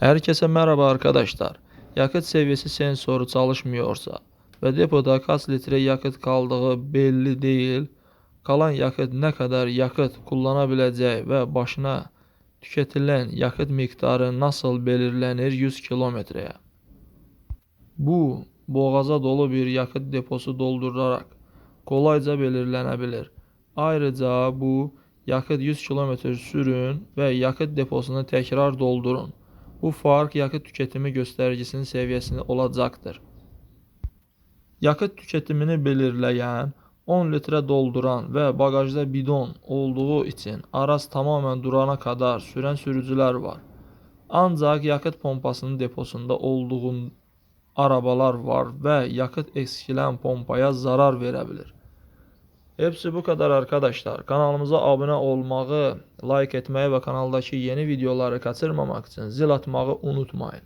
Herkese merhaba arkadaşlar. Yakıt seviyesi sensoru çalışmıyorsa ve depoda kaç litre yakıt kaldığı belli değil, kalan yakıt ne kadar yakıt kullanabileceği ve başına tüketilen yakıt miktarı nasıl belirlenir 100 kilometreye? Bu, boğaza dolu bir yakıt deposu doldurarak kolayca belirlenebilir. Ayrıca bu, yakıt 100 kilometre sürün ve yakıt deposunu tekrar doldurun. Bu fark yakıt tüketimi göstergesinin seviyesinde olacaktır. Yakıt tüketimini belirleyen, 10 litre dolduran ve bagajda bidon olduğu için Aras tamamen durana kadar süren sürücüler var. Ancak yakıt pompasının deposunda olduğu arabalar var ve yakıt eskilen pompaya zarar verebilir. Hepsi bu kadar arkadaşlar. Kanalımıza abone olmağı, like etmeyi ve kanaldaki yeni videoları kaçırmamak için zil atmağı unutmayın.